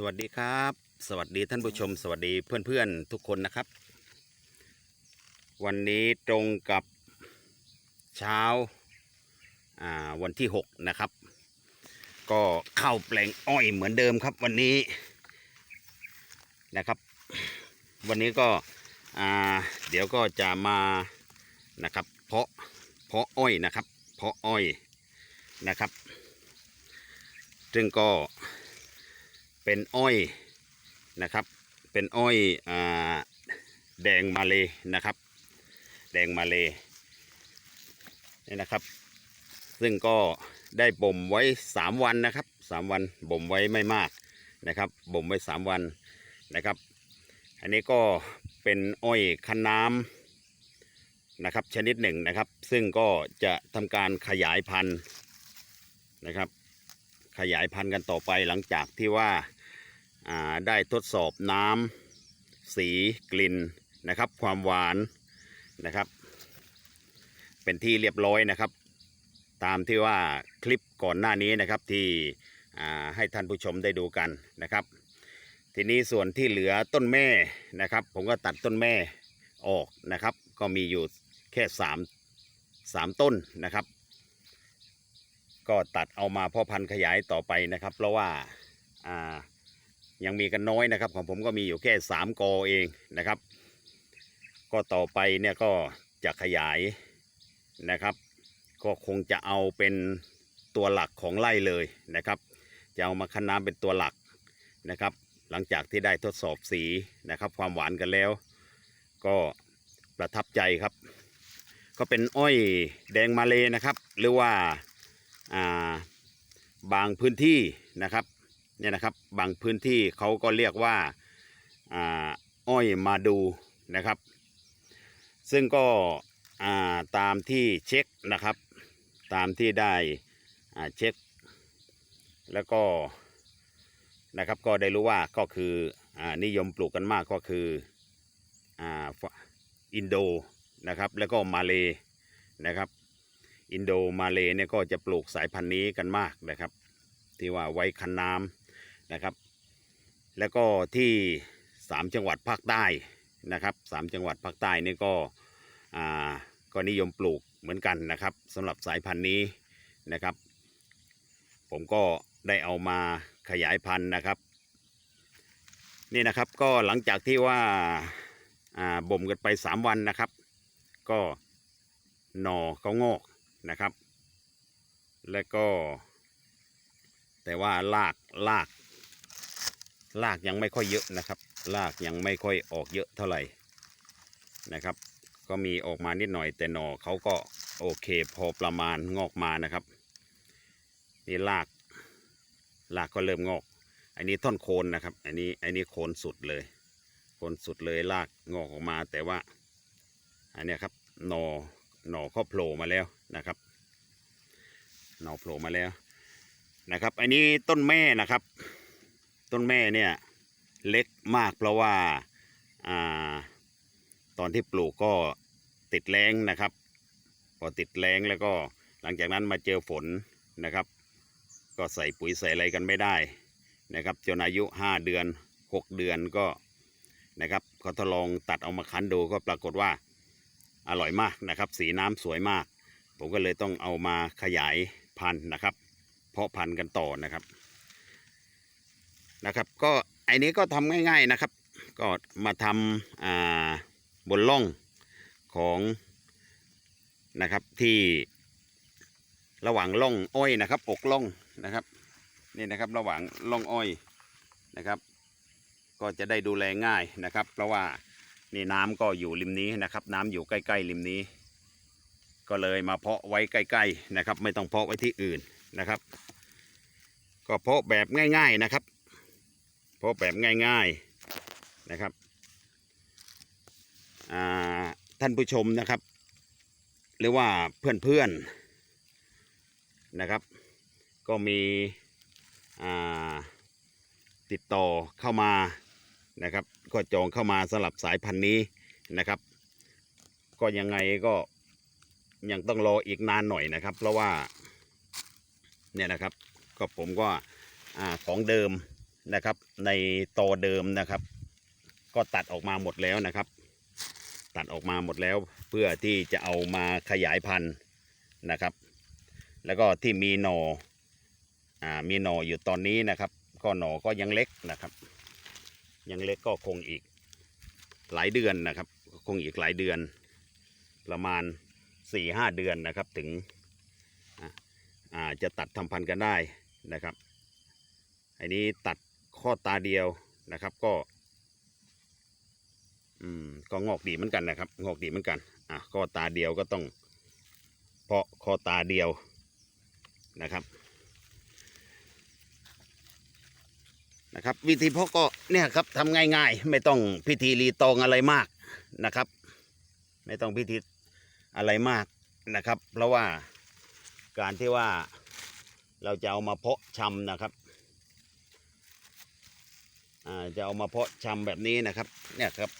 สวัสดีครับ สวัสดีท่านผู้ชม สวัสดีเพื่อนๆทุกคนนะครับ วันนี้ตรงกับเช้าอ่าวันที่ 6 นะครับ ก็เข้าแปลงอ้อยเหมือนเดิมครับวันนี้นะครับ วันนี้ก็อ่าเดี๋ยวก็จะมานะครับ เพาะเพาะอ้อยนะครับ เพาะอ้อยนะครับ ซึ่งก็ เป็นอ้อยนะครับ เป็นอ้อยอแดงมาเลยนะครับ แดงมาเลยนี่นะครับ ซึ่งก็ได้บ่มไว้สามวันนะครับสามวันบ่มไว้ไม่มากนะครับบ่มไว้สามวันนะครับ อันนี้ก็เป็นอ้อยคันน้ำนะครับ ชนิดหนึ่งนะครับ ซึ่งก็จะทำการขยายพันธุ์นะครับ ขยายพันธุ์กันต่อไปหลังจากที่ว่า ได้ทดสอบน้ำสีกลิ่นนะครับ ความหวานนะครับ เป็นที่เรียบร้อยนะครับ ตามที่ว่าคลิปก่อนหน้านี้นะครับที่ให้ท่านผู้ชมได้ดูกันนะครับ ทีนี้ส่วนที่เหลือต้นแม่นะครับ ผมก็ตัดต้นแม่ออกนะครับ ก็มีอยู่แค่สามสามต้นนะครับ ก็ตัดเอามาพ่อพันธุ์ขยายต่อไปนะครับ เพราะว่าอ่า ยังมีกันน้อยนะครับ ของผมก็มีอยู่แค่สามกอเองนะครับ ก็ต่อไปเนี่ยก็จะขยายนะครับ ก็คงจะเอาเป็นตัวหลักของไร่เลยนะครับ จะเอามาคั้นน้ำเป็นตัวหลักนะครับ หลังจากที่ได้ทดสอบสีนะครับ ความหวานกันแล้ว ก็ประทับใจครับ ก็เป็นอ้อยแดงมาเลยนะครับ หรือว่าอ่าบางพื้นที่นะครับ เนี่ยนะครับบางพื้นที่เขาก็เรียกว่าอ้อยมาดูนะครับ ซึ่งก็ตามที่เช็คนะครับ ตามที่ได้เช็ค แล้วก็นะครับก็ได้รู้ว่าก็คืออนิยมปลูกกันมากก็คืออินโดนะครับแล้วก็มาเลนะครับอินโดมาเลเนี่ยก็จะปลูกสายพันธุ์นี้กันมากนะครับ ที่ว่าไว้คันน้ำ นะครับ แล้วก็ที่สามจังหวัดภาคใต้นะครับสามจังหวัดภาคใต้นี่ก็ก็นิยมปลูกเหมือนกันนะครับสำหรับสายพันธุ์นี้นะครับ ผมก็ได้เอามาขยายพันธุ์นะครับ นี่นะครับก็หลังจากที่ว่าาบ่มกันไปสามวันนะครับ ก็หน่อเขางอกนะครับ แล้วก็ แต่ว่าลากลาก ลากยังไม่ค่อยเยอะนะครับลากยังไม่ค่อยออกเยอะเท่าไหร่นะครับ ก็มีออกมานิดหน่อยแต่หน่อเขาก็โอเคพอประมาณงอกมานะครับ นี่ลากลากก็เริ่มงอก อันนี้ท่อนโคนนะครับ อันนี้อันนี้โคนสุดเลย โคนสุดเลยลากงอกออกมาแต่ว่า อันนี้ครับหน่อหน่อเขาโผล่มาแล้วนะครับ หน่อโผล่มาแล้วนะครับ อันนี้ต้นแม่นะครับ ต้นแม่เนี่ยเล็กมากเพราะว่าอตอนที่ปลูกก็ติดแรงนะครับ พอติดแรงแล้วก็หลังจากนั้นมาเจอฝนนะครับ ก็ใส่ปุ๋ยใส่อะไรกันไม่ได้นะครับจนอายุห้าเดือนหกเดือนก็นะครับเขาทดลองตัดเอามาคั้นดูก็ปรากฏว่าอร่อยมากนะครับ สีน้ำสวยมาก ผมก็เลยต้องเอามาขยายพันธุ์นะครับ เพาะพันธุ์กันต่อนะครับ นะครับ ก็ไอ้นี้ก็ทำง่าย ๆนะครับ ก็มาทำบนล่องของนะครับที่ระหว่างล่องอ้อยนะครับ อกล่องนะครับนี่นะครับระหว่างล่องอ้อยนะครับ ก็จะได้ดูแลง่ายนะครับ เพราะว่านี่น้ำก็อยู่ริมนี้นะครับ น้ำอยู่ใกล้ๆริมนี้ ก็เลยมาเพาะไว้ใกล้ๆนะครับ ไม่ต้องเพาะไว้ที่อื่นนะครับ ก็เพาะแบบง่าย ๆนะครับ เพาะแบบง่าย ๆนะครับท่านผู้ชมนะครับ หรือว่าเพื่อนๆนะครับ ก็มีติดต่อเข้ามานะครับ ก็จองเข้ามาสำหรับสายพันธุ์นี้นะครับ ก็ยังไงก็ยังต้องรออีกนานหน่อยนะครับ เพราะว่าเนี่ยนะครับก็ผมก็ของเดิม นะครับ ในตอเดิมนะครับ ก็ตัดออกมาหมดแล้วนะครับ ตัดออกมาหมดแล้วเพื่อที่จะเอามาขยายพันธุ์นะครับ แล้วก็ที่มีหนออ่ามีหนออยู่ตอนนี้นะครับ ก็หนอก็ยังเล็กนะครับ ยังเล็กก็คงอีกหลายเดือนนะครับ คงอีกหลายเดือน ประมาณ4ี่ห้าเดือนนะครับถึงอ่าจะตัดทำพันธุ์กันได้นะครับ อันนี้ตัด ข้อตาเดียวนะครับ ก็ อืมก็งอกดีเหมือนกันนะครับ งอกดีเหมือนกันอะข้อตาเดียวก็ต้อง เพาะข้อตาเดียวนะครับนะครับ วิธีเพาะก็เนี่ยครับทำง่ายๆ ไม่ต้องพิธีรีตองอะไรมากนะครับ ไม่ต้องพิธีอะไรมากนะครับ เพราะว่าการที่ว่าเราจะเอามาเพาะชำนะครับ จะเอามาเพาะชำแบบนี้นะครับ เนี่ยครับ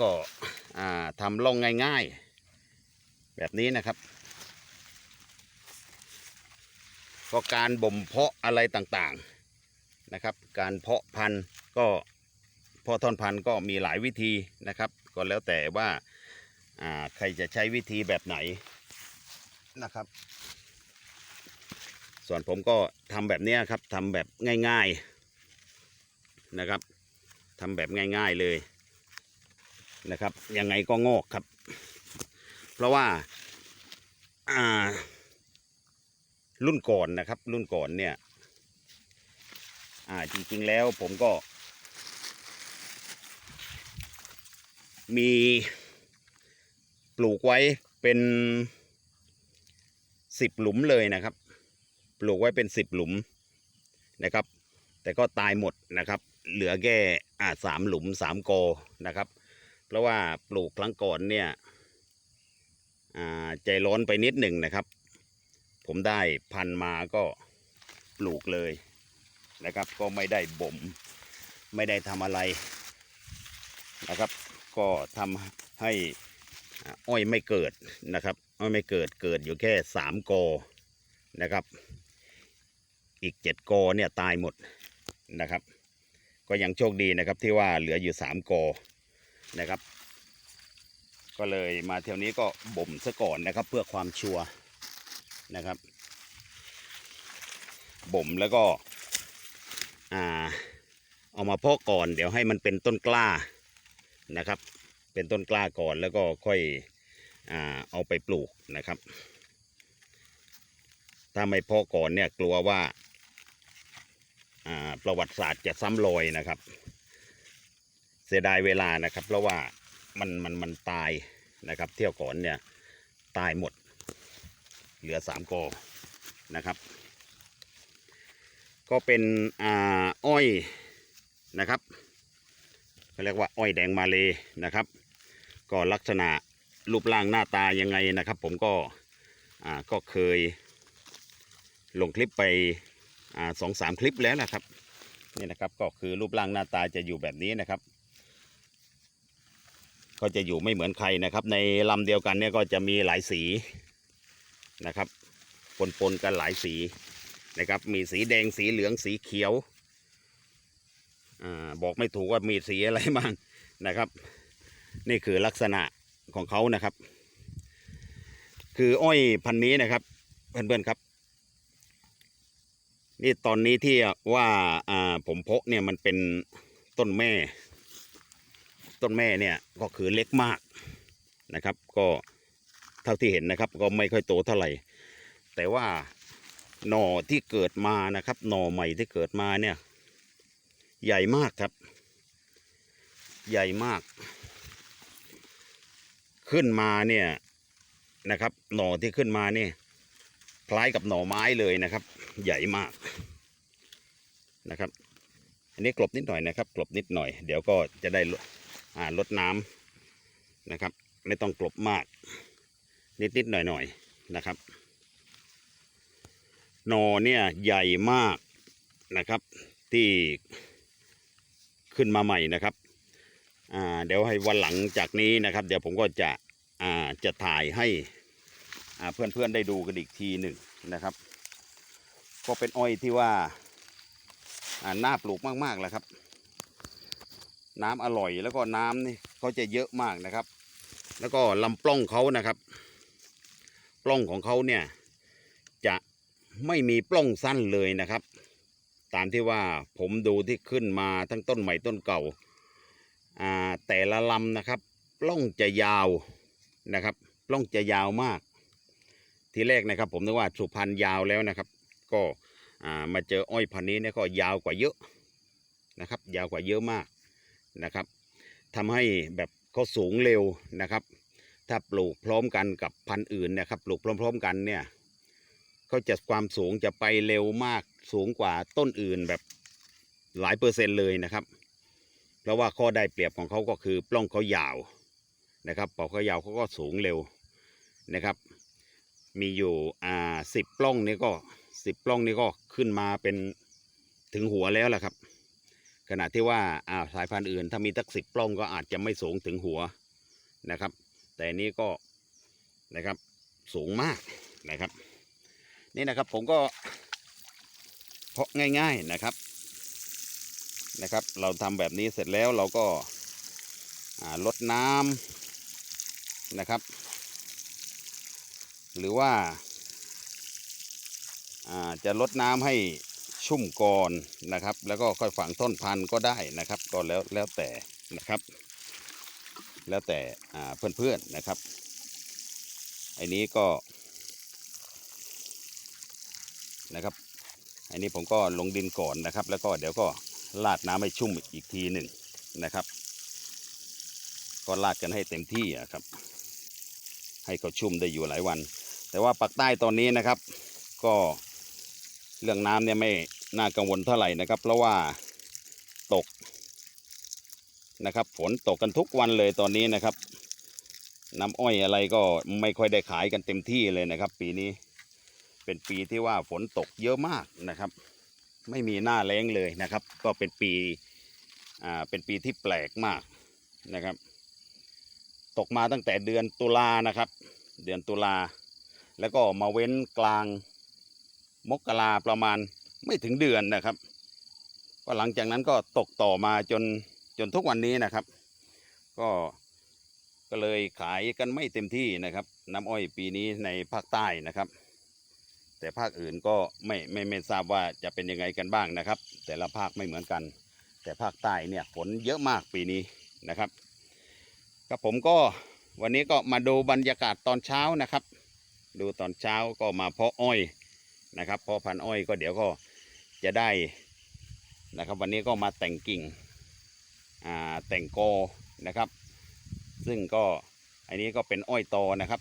ก็อ่าทำล่องง่ายๆ แบบนี้นะครับก็การบ่มเพาะอะไรต่างๆนะครับ การเพาะพันธุ์ก็เพาะท่อนพันธุ์ก็มีหลายวิธีนะครับ ก็แล้วแต่ว่าใครจะใช้วิธีแบบไหนนะครับ ส่วนผมก็ทำแบบนี้ครับทำแบบง่าย ๆนะครับ ทำแบบง่ายๆเลยนะครับ ยังไงก็งอกครับ เพราะว่าารุ่นก่อนนะครับ รุ่นก่อนเนี่ยจริงๆแล้วผมก็ มีปลูกไว้เป็นสิบหลุมเลยนะครับ ปลูกไว้เป็นสิบหลุมนะครับ แต่ก็ตายหมดนะครับ เหลือแค่อ่าสามหลุมสามกอนะครับ เพราะว่าปลูกครั้งก่อนเนี่ยอ่าใจร้อนไปนิดหนึ่งนะครับ ผมได้พันมาก็ปลูกเลยนะครับ ก็ไม่ได้บ่ม ไม่ได้ทำอะไรนะครับ ก็ทำให้อ้อยไม่เกิดนะครับอ้อยไม่เกิดเกิดอยู่แค่สามกอนะครับ อีกเจ็ดกอเนี่ยตายหมดนะครับ ก็ยังโชคดีนะครับที่ว่าเหลืออยู่สามกอนะครับ ก็เลยมาเที่ยวนี้ก็บ่มซะก่อนนะครับ เพื่อความชัวร์นะครับ บ่มแล้วก็อ่าเอามาเพาะก่อน เดี๋ยวให้มันเป็นต้นกล้านะครับ เป็นต้นกล้าก่อนแล้วก็ค่อยอ่าเอาไปปลูกนะครับ ถ้าไม่เพาะก่อนเนี่ยกลัวว่าอ่า ประวัติศาสตร์จะซ้ำรอยนะครับ เสียดายเวลานะครับ เพราะว่ามันมันมันตายนะครับ เที่ยวก่อนเนี่ยตายหมด เหลือสามกอนะครับ ก็เป็นอ่าอ้อยนะครับเขาเรียกว่าอ้อยแดงมาเลยนะครับ ก็ลักษณะรูปร่างหน้าตายังไงนะครับ ผมก็อ่าก็เคยลงคลิปไป สองสามคลิปแล้วนะครับนี่นะครับก็คือรูปร่างหน้าตาจะอยู่แบบนี้นะครับ ก็จะอยู่ไม่เหมือนใครนะครับ ในลำเดียวกันเนี่ยก็จะมีหลายสีนะครับปนๆกันหลายสีนะครับมีสีแดงสีเหลืองสีเขียวอาบอกไม่ถูกว่ามีสีอะไรบ้างนะครับ นี่คือลักษณะของเขานะครับ คืออ้อยพันนี้นะครับเพื่อนๆครับ นี่ตอนนี้ที่ว่าอ่าผมเพาะเนี่ยมันเป็นต้นแม่ ต้นแม่เนี่ยก็คือเล็กมากนะครับ ก็เท่าที่เห็นนะครับ ก็ไม่ค่อยโตเท่าไหร่ แต่ว่าหน่อที่เกิดมานะครับ หน่อใหม่ที่เกิดมาเนี่ย ใหญ่มากครับ ใหญ่มาก ขึ้นมาเนี่ยนะครับ หน่อที่ขึ้นมาเนี่ยคล้ายกับหน่อไม้เลยนะครับ ใหญ่มากนะครับ อันนี้กลบนิดหน่อยนะครับ กลบนิดหน่อย เดี๋ยวก็จะได้ลดอ่าลดน้ำนะครับ ไม่ต้องกลบมาก นิดนิดหน่อยหน่อยนะครับนอเนี่ยใหญ่มากนะครับที่ขึ้นมาใหม่นะครับอ่าเดี๋ยวให้วันหลังจากนี้นะครับ เดี๋ยวผมก็จะอ่าจะถ่ายให้อ่าเพื่อนๆได้ดูกันอีกทีหนึ่งนะครับ ก็เป็นอ้อยที่ว่าน่าปลูกมากๆแล้วครับ น้ำอร่อยแล้วก็น้ำนี่เขาจะเยอะมากนะครับ แล้วก็ลำปล้องเขานะครับ ปล้องของเขาเนี่ยจะไม่มีปล้องสั้นเลยนะครับ ตามที่ว่าผมดูที่ขึ้นมาทั้งต้นใหม่ต้นเก่าอ่าแต่ละลำนะครับปล้องจะยาวนะครับปล้องจะยาวมาก ทีแรกนะครับ ผมนึกว่าสุพรรณยาวแล้วนะครับ ก็มาเจออ้อยพันนี้เนี่ยก็ยาวกว่าเยอะนะครับ ยาวกว่าเยอะมากนะครับทำให้แบบเขาสูงเร็วนะครับ ถ้าปลูกพร้อมกันกับพันธุ์อื่นนะครับปลูกพร้อม ๆ กันเนี่ยเขาจะความสูงจะไปเร็วมากสูงกว่าต้นอื่นแบบหลายเปอร์เซ็นต์เลยนะครับ เพราะว่าข้อได้เปรียบของเขาก็คือปล้องเขายาวนะครับปล้องเขายาวเขาก็สูงเร็วนะครับ มีอยู่อ่าสิบปล้องนี่ก็ สิบปล้องนี่ก็ขึ้นมาเป็นถึงหัวแล้วล่ะครับ ขณะที่ว่าอ่าสายพันธุ์อื่น ถ้ามีตักสิบปล้องก็อาจจะไม่สูงถึงหัวนะครับ แต่นี้ก็นะครับสูงมากนะครับ นี่นะครับผมก็เพาะง่าย ๆนะครับนะครับ เราทำแบบนี้เสร็จแล้วเราก็ลดน้ำนะครับ หรือว่า จะลดน้ำให้ชุ่มก่อนนะครับ แล้วก็ค่อยฝังต้นพันธุ์ก็ได้นะครับก็แล้วแล้วแต่นะครับ แล้วแต่เพื่อนๆนะครับไอ้นี้ก็นะครับ อันนี้ผมก็ลงดินก่อนนะครับ แล้วก็เดี๋ยวก็ลาดน้ำให้ชุ่มอีกทีหนึ่งนะครับ ก็ลาดกันให้เต็มที่อะครับ ให้เขาชุ่มได้อยู่หลายวัน แต่ว่าปักใต้ตอนนี้นะครับ ก็ เรื่องน้ำเนี่ยไม่น่ากังวลเท่าไหร่นะครับ เพราะว่าตกนะครับ ฝนตกกันทุกวันเลยตอนนี้นะครับ น้ำอ้อยอะไรก็ไม่ค่อยได้ขายกันเต็มที่เลยนะครับ ปีนี้เป็นปีที่ว่าฝนตกเยอะมากนะครับ ไม่มีหน้าแล้งเลยนะครับ ก็เป็นปีอ่าเป็นปีที่แปลกมากนะครับ ตกมาตั้งแต่เดือนตุลานะครับ เดือนตุลาแล้วก็มาเว้นกลาง มกราประมาณไม่ถึงเดือนนะครับ ก็หลังจากนั้นก็ตกต่อมาจนจนทุกวันนี้นะครับ ก็ก็เลยขายกันไม่เต็มที่นะครับ น้ำอ้อยปีนี้ในภาคใต้นะครับ แต่ภาคอื่นก็ไม่ไม่ไม่ทราบว่าจะเป็นยังไงกันบ้างนะครับ แต่ละภาคไม่เหมือนกัน แต่ภาคใต้เนี่ยฝนเยอะมากปีนี้นะครับครับผมก็วันนี้ก็มาดูบรรยากาศตอนเช้านะครับ ดูตอนเช้าก็มาเพาะอ้อย นะครับพาะพันอ้อยก็เดี๋ยวก็จะได้นะครับ วันนี้ก็มาแต่งกิ่งแต่งกอนะครับ ซึ่งก็อันนี้ก็เป็นอ้อยตอนะครับ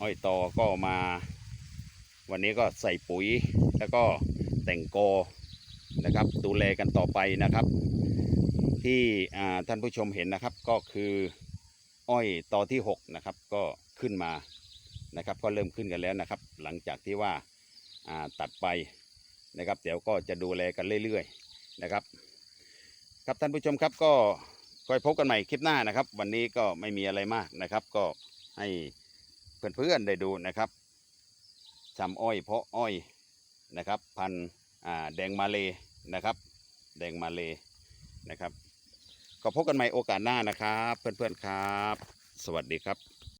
อ้อยตอก็มา วันนี้ก็ใส่ปุ๋ยแล้วก็แต่งกอนะครับ ดูแลกันต่อไปนะครับ ที่ท่านผู้ชมเห็นนะครับก็คืออ้อยตอที่ 6 นะครับ ก็ขึ้นมานะครับ ก็เริ่มขึ้นกันแล้วนะครับ หลังจากที่ว่า ตัดไปนะครับเดี๋ยวก็จะดูแลกันเรื่อยๆนะครับ ครับท่านผู้ชมครับก็ค่อยพบกันใหม่คลิปหน้านะครับ วันนี้ก็ไม่มีอะไรมากนะครับ ก็ให้เพื่อนๆได้ดูนะครับชำอ้อยเพาะอ้อยนะครับ พันอ่าแดงมาเลนะครับ แดงมาเลนะครับ ก็พบกันใหม่โอกาสหน้านะครับ เพื่อนๆครับ สวัสดีครับ